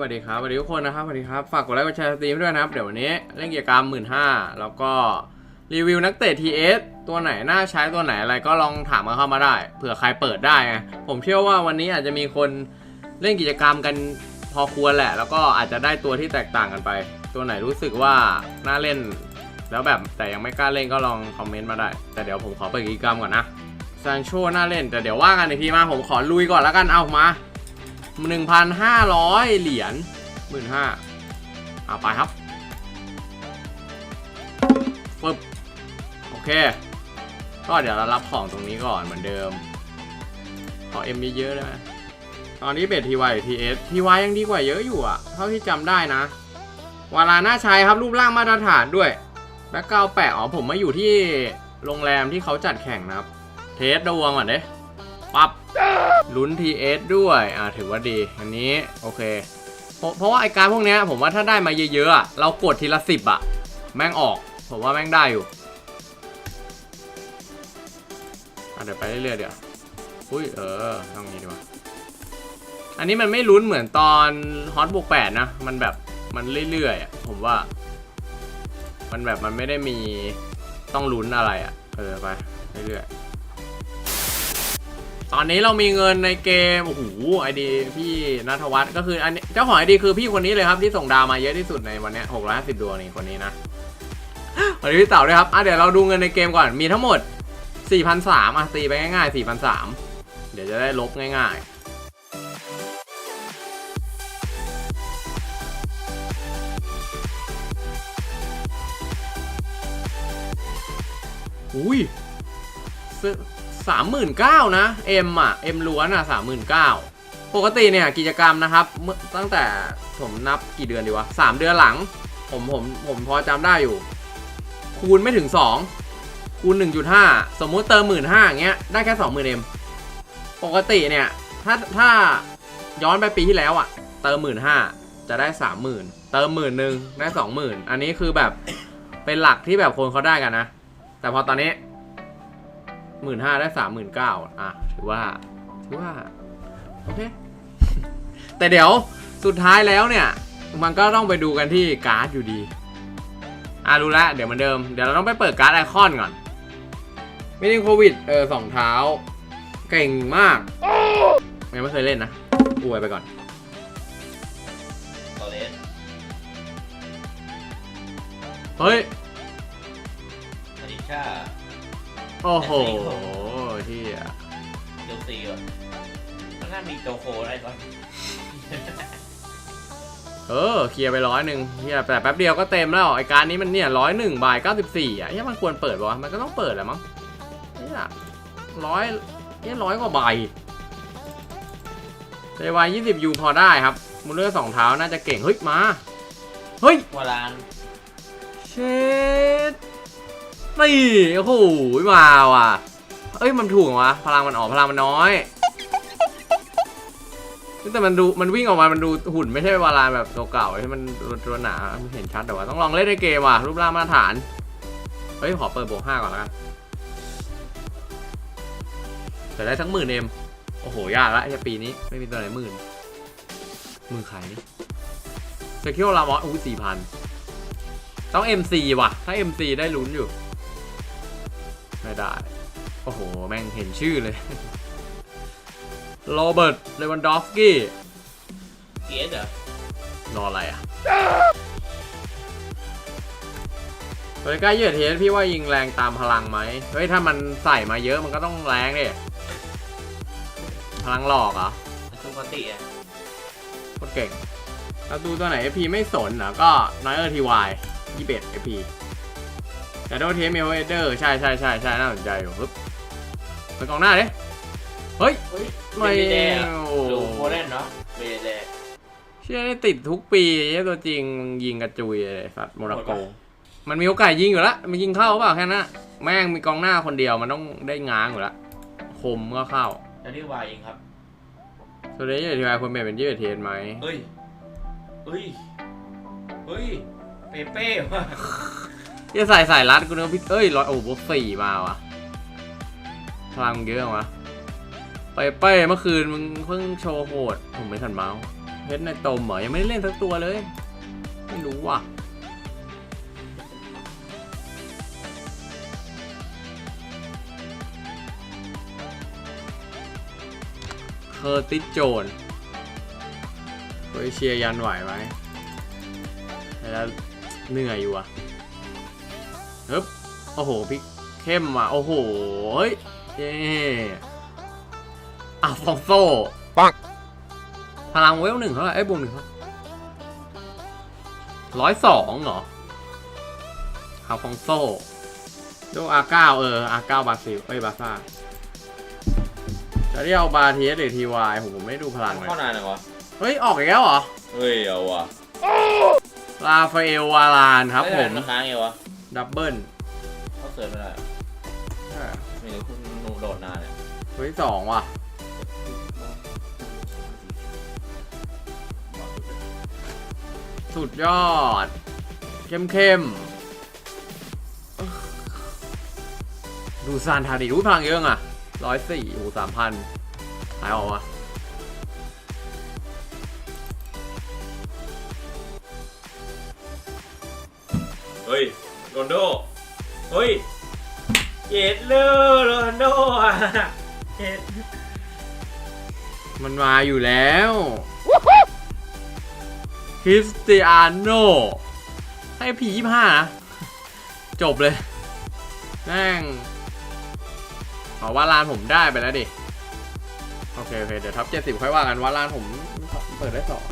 วัสดีครับสวัสดีครับสวัสดีทุกคนนะครับสวัสดีครับฝากกดไลค์กดแชร์สตรีมด้วยนะครับ เดี๋ยววันนี้เล่นกิจกรรมหมื่นห้าแล้วก็รีวิวนักเตะ TS ตัวไหนน่าใช้ตัวไหนอะไรก็ลองถามมาเข้ามาได้เผื่อใครเปิดได้ไงผมเชื่อว่าวันนี้อาจจะมีคนเล่นกิจกรรมกันพอควรแหละ แล้วก็อาจจะได้ตัวที่แตกต่างกันไป ตัวไหนรู้สึกว่าน่าเล่น แล้วแบบแต่ยังไม่กล้าเล่นก็ลองคอมเมนต์มาได้ แต่เดี๋ยวผมขอเปิดกิจกรรมก่อนนะซานโชน่าเล่นแต่เดี๋ยวว่ากันอีกทีมาผมขอลุยก่อนแล้วกันเอามา หนึ่งพันห้าร้อยเหรียญหมื่นห้าเอาไปครับปึ๊บโอเค ก็เดี๋ยวเรารับของตรงนี้ก่อนเหมือนเดิม ขอเอ็มเยอะๆได้ไหมตอนนี้เบททีวายทีเอสทีวายยังดีกว่าเยอะอยู่อะเท่าที่จำได้นะวาลาน่าใช้ครับรูปร่างมาตรฐานด้วยแบ็กกราวแปะอ๋อผมมาอยู่ที่โรงแรมที่เขาจัดแข่งนะครับ เทสดวงก่อนเด้ ปั๊บลุ้น TS ด้วย อ่าถือว่าดี อันนี้ โอเคเพราะเพราะว่าไอการพวกเนี้ยผมว่าถ้าได้มาเยอะๆ เรากดทีละสิบอะแม่งออก ผมว่าแม่งได้อยู่อะเดี๋ยวไปเรื่อยๆเดี๋ยวอุ้ย เออต้องนี้ดีกว่า อันนี้มันไม่ลุ้นเหมือนตอนฮอตบวกแปดนะ มันแบบ มันเรื่อยๆอะผมว่า มันแบบมันไม่ได้มีต้องลุ้นอะไรอะ เออไปเรื่อยๆ ตอนนี้เรามีเงินในเกม โอ้โหไอดีพี่นัทวัฒน์ก็คืออันนี้เจ้าของไอดีคือพี่คนนี้เลยครับที่ส่งดาวมาเยอะที่สุดในวันนี้หกร้อยห้าสิบดวงนี่คนนี้นะสวัสดีพี่เต๋าด้วยครับอะเดี๋ยวเราดูเงินในเกมก่อน มีทั้งหมด4,300อะตีไปง่ายๆ4,300เดี๋ยวจะได้ลบง่ายๆอุ้ย สามหมื่นเก้านะเอ็มอะเอ็มล้วนอะสามหมื่นเก้าปกติเนี่ยกิจกรรมนะครับเมื่อตั้งแต่ผมนับกี่เดือนดีวะสามเดือนหลัง ผมผมผมพอจำได้อยู่ คูณไม่ถึงสองคูณหนึ่งจุดห้าสมมุติเติมหมื่นห้าเงี้ยได้แค่สองหมื่นเอ็มปกติเนี่ยถ้าถ้าย้อนไปปีที่แล้วอะ เติมหมื่นห้าจะได้สามหมื่นเติมหมื่นหนึ่งได้สองหมื่นอันนี้คือแบบเป็นหลักที่แบบคนเขาได้กันนะ แต่พอตอนนี้ หมื่นห้าได้สามหมื่นเก้าอะถือว่าถือว่า โอเค แต่เดี๋ยวสุดท้ายแล้วเนี่ย มันก็ต้องไปดูกันที่การ์ดอยู่ดี อะรู้แล้วเดี๋ยวเหมือนเดิม เดี๋ยวเราต้องไปเปิดการ์ดไอคอนก่อนไม่ได้โควิด เออสองเท้า เก่งมากยังไม่เคยเล่นนะอวยไปก่อนตอเลสเฮ้ยอดิชา โอ้โหที่เดลซีอะมันน่ามีโจโคได้ก่อนเออเคลียร์ไปร้อยหนึ่งเฮียแต่แป๊บเดียวก็เต็มแล้วไอการนี้มันเนี่ยร้อยหนึ่งบายเก้าสิบสี่อะเฮียมันควรเปิดปะวะมันก็ต้องเปิดแหละมั้งเฮียร้อยเฮียร้อยกว่าใบเจวายยี่สิบยูพอได้ครับ มูลเลอร์สองเท้าน่าจะเก่ง เฮ้ย มา เฮ้ยวาลานเชด นี่โอ้โหมาว่ะเอ้ยมันถูกเหรอวะพลังมันออกพลังมันน้อยแต่มันดูมันวิ่งออกมา มันดูหุ่นไม่ใช่วาลานแบบตัวเก่าที่มันตัวหนามันเห็นชัดแต่ว่าต้องลองเล่นในเกมว่ะรูปร่างมาตรฐาน เฮ้ย ขอเปิดบวกห้าก่อนล้วกันแต่ได้ทั้งหมื่นเอ็มโอ้โห ยากละไอ้ปีนี้ ไม่มีตัวไหนหมื่นมื่นขายนี่สกิลลามอสอู้สี่พันต้อง MC ว่ะ ถ้า MC ได้ลุ้นอยู่ ไม่ได้ โอ้โห แม่งเห็นชื่อเลย โรเบิร์ต เลวันดอฟสกี้ เกสเหรอรออะไรอะตัวใกล้ยืดเทสพี่ว่ายิงแรงตามพลังไหม เฮ้ย ถ้ามันใส่มาเยอะมันก็ต้องแรงดิ พลังหลอกเหรอมันคือปกติอะโคตรเก่งเราดูตัวไหน FP ไม่สนนะก็น้อยเออทีวายยี่เบ็ด FP แต่โดเทมเมลเอเดอร์ใช่ใช่ใช่ใช่น่าสนใจอยู่ปึ๊บไปกองหน้าดิเฮ้ยเฮ้ยไม่เบเดย์อะโอ้ดูโมเดนเนาะเบเดย์เชื่อนี่ติดทุกปีไอ้ตัวจริงยิงกระจุยเลยสัตว์โมนาโกโหดปะมันมีโอกาสยิงอยู่แล้วมันยิงเข้าเปล่าแค่นั้นอะแม่งมีกองหน้าคนเดียวมันต้องได้ง้างอยู่แล้วคมก็เข้าแล้วที่วายเองครับตัวนี้ยืดทีวายคนเมทเป็นยืดเทนไหมเฮ้ยเฮ้ยเฮ้ยเปเป้ว่ะ จะใส่สายรัดกูเนื้อพี่เอ้ยร้อยโอ้โหสี่มาว่ะพลังเยอะวะไปเป้เมื่อคืนมึงเพิ่งโชว์โหดผมไม่ทันเมาส์เพชรในตมเหรอยังไม่ได้เล่นสักตัวเลย ไม่รู้ว่ะเคอร์ติโจนโครเอเชียยันไหวไหมแล้วเหนื่อยอยู่อะ ฮึบโอ้โหพลิกเข้มอะโอ้โหเฮ้ยเย้อะฟองโซปังพลังเวลหนึ่งเท่าไหร่ไอ้ยบวกหนึ่งเท่าร้อยสองเหรอฮาฟองโซดูอาเก้าเอออาเก้าบาซิลเอ้ยบาซ่าจะเรียกเอาบาทีเอสหรือทีวายผมไม่ดูพลังเลยเข้านานเลยวะเฮ้ย ออกอีกแล้วเหรอ เฮ้ย เอาวะลาฟาเอลวาลานครับผมได้ค้างไงวะ ดับเบิลเขาเสิร์ฟไม่ได้อะไม่รู้คุณหนูโดดนานเนี่ยเฮ้ยสองว่ะ สุดยอด เข้มเข้มๆดูซานทาดีรู้พลังเยอะอะร้อยสี่โอ้สามพันหายออกวะ โรนโดเฮ้ยเย็ดเลอร์โรนโดอะเย็ดมันมาอยู่แล้วคริสเตียโนให้ผียี่ห้านะ จบเลยแม่งขอว่าลานผมได้ไปแล้วดิ โอเคโอเค เดี๋ยวทับเจ็ดสิบค่อยว่ากันว่าลานผมเปิดได้สอง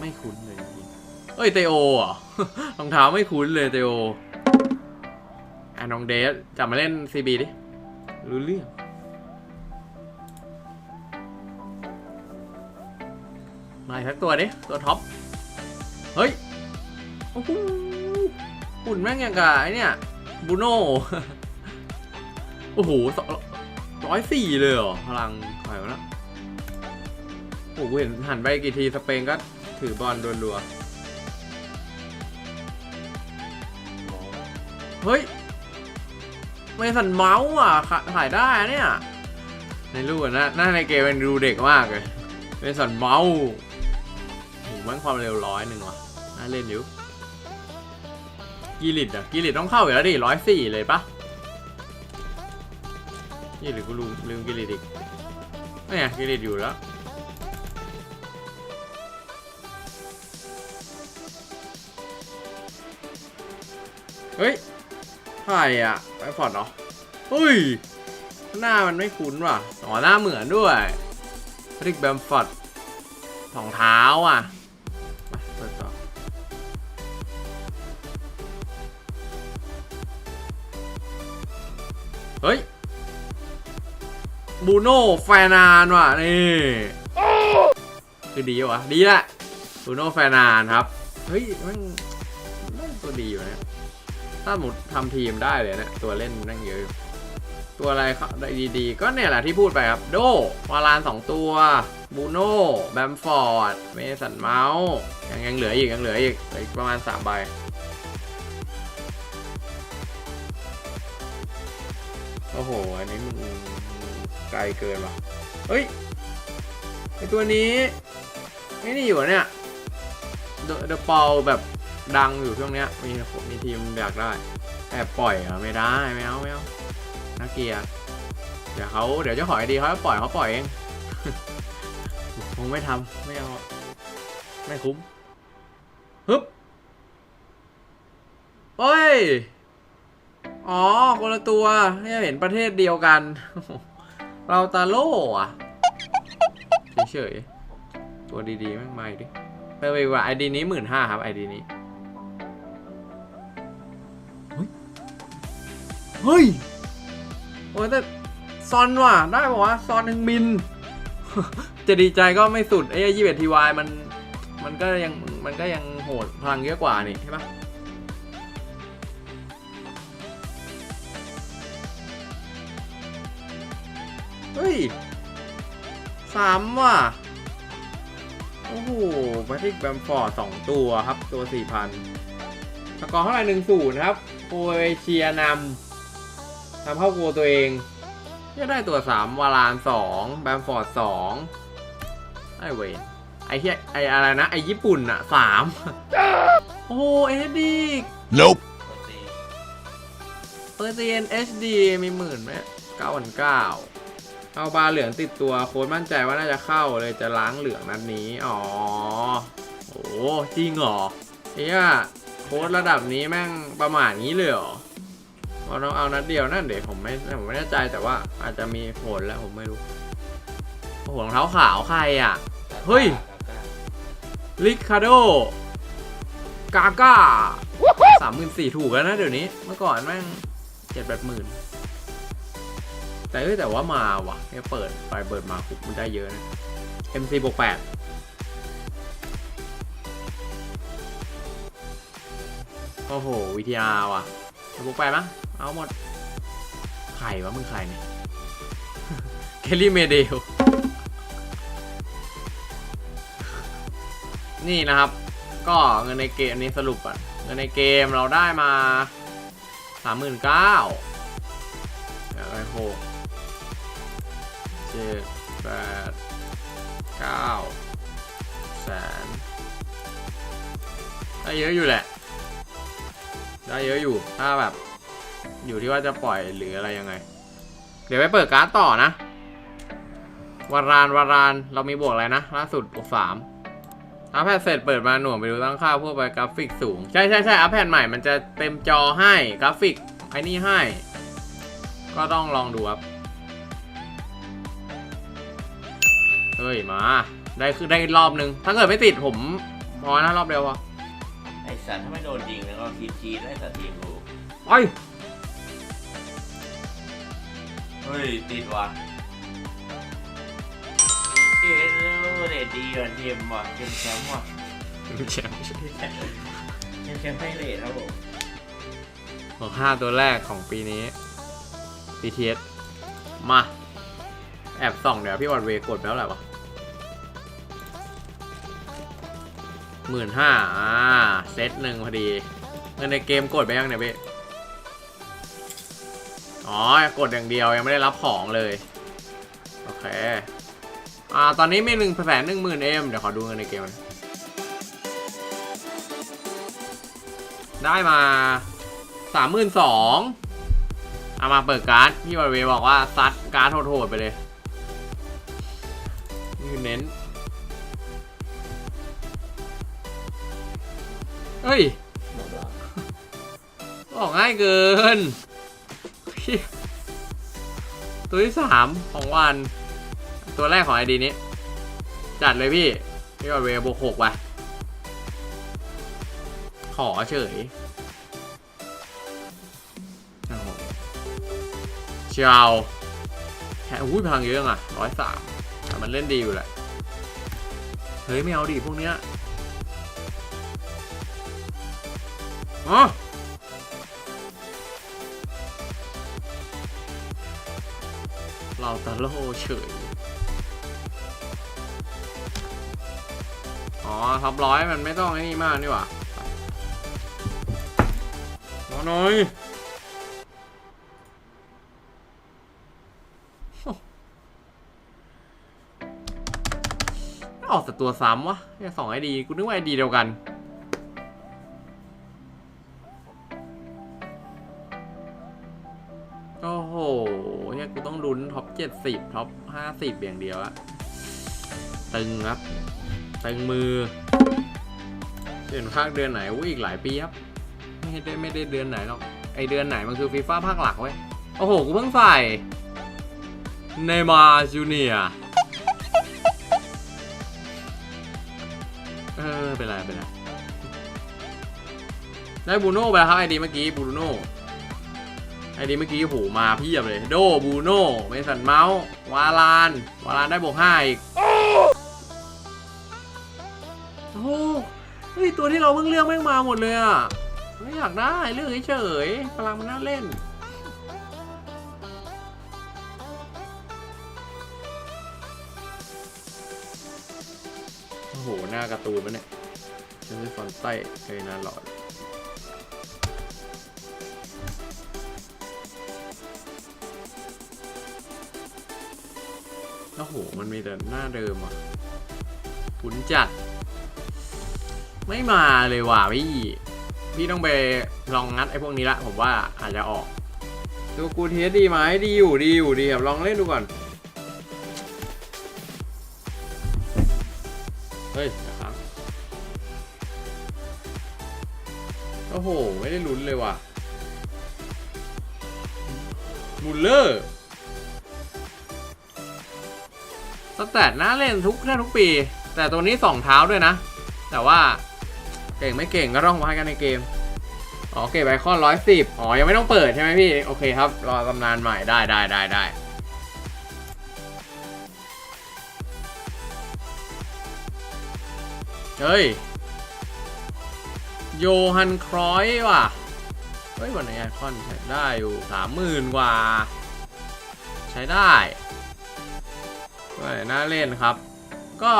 ไม่คุ้นเลยจริงเอ้ยเตโอเหรอรองเท้าไม่คุ้นเลยเตโออะน้องเดสจับมาเล่นซีบีดิ รู้เรื่องมาสักตัวดิ ตัวท็อป เฮ้ย โอ้โหหุ่นแม่งย่างกับไอเนี่ยบูโน่โอ้โหร้อยสี่เลยเหรอ พลังใครวะนะโอ้โหกูเห็นหันไปกี่ที สเปนก็ ถือบอลรัวๆ เฮ้ยเมสันเมาส์อะขาถ่ายได้อะเนี่ย ในรูปอะนะหน้าในเกมมันดูเด็กมากเลยเมสันเมาส์โหมันความเร็วร้อยหนึ่งว่ะน่าเล่นอยู่กีริดอะกีริดต้องเข้าอยู่แล้วดิร้อยสี่เลยปะนี่หรือกูลืมลืมกีริดอีกไม่ไงกีริดอยู่แล้ว เฮ้ยใครอะไอฟอร์ดเหรอเฮ้ย หน้ามันไม่คุ้นว่ะ อ๋อ หน้าเหมือนด้วยริกแบมฟอร์ดสองเท้าอะมาเปิดต่อเฮ้ย บูโน่แฟนานว่ะ นี่ คือดีวะ ดีแหละ บูโน่แฟนานครับ เฮ้ยมันมันตัวดีอยู่เนี่ย ถ้าหมดทำทีมได้เลยเนะ ตัวเล่นนั่งเยอะ ตัวอะไรได้ดีๆ ก็เนี่ยแหละที่พูดไปครับ โดวาลานสองตัวบูโน่แบมฟอร์ด เมสันเมาส์ยังยังเหลืออีก ยังเหลืออีกอีกประมาณ 3 ใบโอ้โห อันนี้มันไกลเกินว่ะ เฮ้ย ไอตัวนี้ ไอ้นี่อยู่เนี่ยเดอะเดอะปอลแบบ ดังอยู่ช่วงเนี้ยมีมีทีมอยากได้แอบปล่อยเหรอไม่ได้ไม่เอาไม่เอาน่าเกลียดเดี๋ยวเขาเดี๋ยวเจ้าของไอดีเขาปล่อยเขาปล่อยเองคงไม่ทำไม่เอาไม่คุ้มฮึบเฮ้ย อ๋อ คนละตัวเนี่ยเห็นประเทศเดียวกัน เราตาโล่อะเฉยๆ ตัวดีๆม่งมาอีกดิไปไปว่าไอดีนี้หมื่นห้าครับไอดีนี้ เฮ้ย โอ้ยแต่ซอนว่ะ ได้บอกว่าซอนหนึ่งมินจะดีใจก็ไม่สุดไอ้ยี่สิบเอ็ดทีวายมัน มันก็ยัง มันก็ยังโหดพลังเยอะกว่านี่ใช่ปะเฮ้ยสามว่ะ โอ้โหแพทริกแบมฟอร์ดสองตัวครับ ตัวสี่พันสกอร์เท่าไหร่หนึ่งศูนย์ครับโคเอเชียนำ ทำเข้าโกลตัวเองก็ได้ตัวสามวารานสองแบมฟอร์ดสองไอเวนไอเฮียไออะไรนะ ไอญี่ปุ่นอะสามโอ้โหเอสดี Nope. ปกติเปอร์เซ็นต์ HD มีหมื่นไหมเก้าพันเก้าเอาบาร์เหลืองติดตัวโค้ดมั่นใจว่าน่าจะเข้าเลยจะล้างเหลืองนัดนี้ อ๋อ โอ้จริงเหรอเฮียโค้ดระดับนี้แม่งประมาณนี้เลยเหรอ เราต้องเอานัดเดียวนั่นเดี๋ยวผมไม่ผมไม่แน่ใจแต่ว่าอาจจะมีผลแล้วผมไม่รู้โอ้โหรองเท้าขาวใครอะ เฮ้ย ลิคาโด กาก้าสามหมื่นสี่ถูกแล้วนะเดี๋ยวนี้ เมื่อก่อนแม่งเจ็ดแปดหมื่นแต่เอ้ยแต่ว่ามาว่ะเนี่ยเปิดไปเปิดมาคุกมันได้เยอะนะ MC บวกแปดโอ้โห วิทยาว่ะ บวกแปมั้ยเอาหมดใครวะมึงใครเนี่ยเคลลี่เมเดลนี่นะครับ ก็เงินในเกมนี้สรุปก่อนเงินในเกมเราได้มาสามหมื่นเก้าไรหกเจ็ดแปดเก้าแสนได้เยอะอยู่แหละ ได้เยอะอยู่ ถ้าแบบ อยู่ที่ว่าจะปล่อยหรืออะไรยังไง เดี๋ยวไปเปิดการ์ดต่อนะวารานวารานเรามีบวกอะไรนะล่าสุดบวกสามอัพแพดเสร็จเปิดมาหน่วงไปดูตั้งค่าพวกไปกราฟิกสูง ใช่ใช่ใช่อัพแพดใหม่มันจะเต็มจอให้กราฟิกไอ้นี่ให้ ก็ต้องลองดูครับ เฮ้ยมา ได้คือได้รอบนึง ถ้าเกิดไม่ติดผมพอนะรอบเดียวพอ ไอสัตว์ถ้าไม่โดนยิงแล้วก็คีชีได้สัตว์ทีมกูไปเฮ้ย ติดว่ะเอ็นเดดดีว่ะทีมว่ะทีมแชมป์ว่ะแชมป์ทีมแชมป์ให้เลทครับผมของห้าตัวแรกของปีนี้ BTS มา แอบส่องเดี๋ยวพี่วอดเวย์กดไปแล้วแหละวะ หมื่นห้าอ่า เซตหนึ่งพอดี เงินในเกมกดไปยังเนี่ยพี่ อ๋อ กดอย่างเดียวยังไม่ได้รับของเลย โอเค อ่า ตอนนี้มีหนึ่งแสนหนึ่งหมื่นเอ็มเดี๋ยวขอดูเงินในเกม ได้มาสามหมื่นสองเอามาเปิดการ์ดพี่วอลเวบอกว่าซัดการ์ดโหดๆไปเลยนี่คือเน้น เฮ้ยออกง่ายเกิน ตัวที่สามของวัน ตัวแรกของไอดีนี้ จัดเลยพี่พี่วอลเวบวกหกว่ะ ขอเฉยโอ้โหเชียวแค่อุ้ยพังเยอะอะร้อยสามแต่มันเล่นดีอยู่แหละ เฮ้ย ไม่เอาดิพวกเนี้ย อ๋อเราตะโลเฉย อ๋อท็อปร้อยมันไม่ต้องไอ้นี่มากนี่หว่ามาหน่อยออกแต่ตัวซ้ำวะแค่สองไอดี กูนึกว่าไอดีเดียวกัน ท็อปเจ็ดสิบท็อปห้าสิบอย่างเดียวอะตึงครับ ตึงมือเดือนภาคเดือนไหนอุ้ยอีกหลายปีครับ ไม่ได้ไม่ได้เดือนไหนหรอกไอเดือนไหนมันคือฟีฟ่าภาคหลักเว้ย โอ้โห กูเพิ่งใส่เนมาจูเนียเออ เป็นไร เป็นไร ได้บูโน่ไปแล้วครับไอดีเมื่อกี้บูโน่ ไอดีเมื่อกี้โหมาเพียบเลย โดบูโน่เมสันเมาส์วาลานวาลานได้บวกห้าอีก โอ้โหเฮ้ยตัวที่เราเพิ่งเลือกแม่งมาหมดเลยอะ ไม่อยากได้เลือกเฉยๆพลังมันน่าเล่นโอ้โห หน้าการ์ตูนมันเนี่ยฉันเป็นฟอนไต้เคยนานหลอด โอ้โห มันมีแต่หน้าเดิมอะขุนจัด ไม่มาเลยว่ะพี่ พี่ต้องไปลองงัดไอ้พวกนี้ละ ผมว่าอาจจะออก ดูกูเทสดีไหมดีอยู่ดีอยู่ดีครับลองเล่นดูก่อน เฮ้ยนะครับโอ้โห ไม่ได้ลุ้นเลยว่ะมูลเลอร์ สแตทน่าเล่นทุกแทบทุกปี แต่ตัวนี้สองเท้าด้วยนะ แต่ว่าเก่งไม่เก่งก็ต้องว่ากันในเกมอ๋อเก็บไอคอนร้อยสิบอ๋อ ยังไม่ต้องเปิดใช่ไหมพี่ โอเคครับ รอตำนานใหม่ได้ได้ได้ได้เฮ้ย โยฮันครอยว่ะ เฮ้ยวันนี้ไอคอนใช้ได้อยู่สามหมื่นกว่า ใช้ได้ ก็น่าเล่นครับ ก็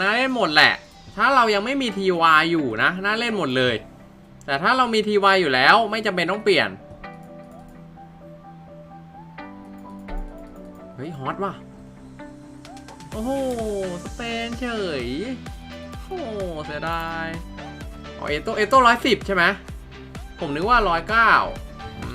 น่าเล่นหมดแหละ ถ้าเรายังไม่มีทีวอยู่นะน่าเล่นหมดเลย แต่ถ้าเรามีทีวอยู่แล้วไม่จำเป็นต้องเปลี่ยน เฮ้ยฮอตว่ะ โอ้โห สเปนเฉย โอ้เสียดายอ๋อเอโตเอโต้ร้อยสิบใช่ไหมผมนึกว่าร้อยเก้าอื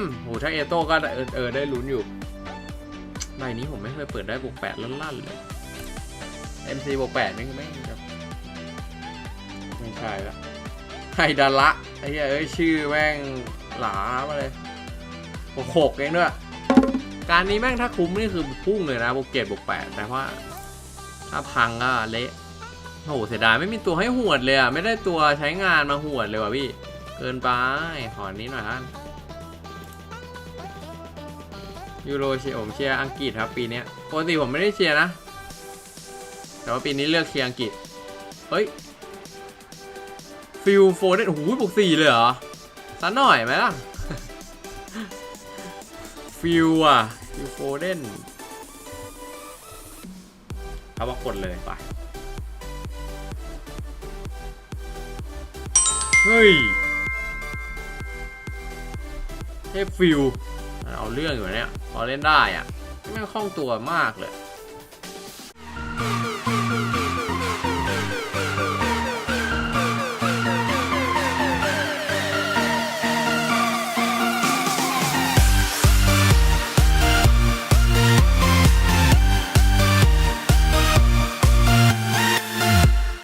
มโหถ้าเอโต้ก็เออเออได้ลุ้นอยู่ ใบนี้ผมไม่เคยเปิดได้บวกแปดลั่นๆเลย MC บวกแปดนี่คือไม่แบบไม่ใช่ละไฮดาระไอ้เหี้ยเอ้ยชื่อแม่งหลามาเลยบวกหกเองด้วย การนี้แม่งถ้าคุ้มนี่คือพุ่งเลยนะบวกเจ็ดบวกแปดแต่ว่า ถ้าพังก็เละโหเสียดายไม่มีตัวให้หวดเลยอะ ไม่ได้ตัวใช้งานมาหวดเลยว่ะพี่ เกินไป ขอนี้หน่อยฮะ ยูโรเชียร์ผมเชียร์อังกฤษครับปีเนี้ยปกติผมไม่ได้เชียร์นะ แต่ว่าปีนี้เลือกเชียร์อังกฤษ เฮ้ยฟิลโฟเดนโอ้โหบวกสี่เลยเหรอสักหน่อยไหมล่ะฟิลอะฟิลโฟเดนเขาบอกกดเลยไปเฮ้ยเทพฟิลเอาเรื่องอยู่เนี่ย พอเล่นได้อะแม่งคล่องตัวมากเลย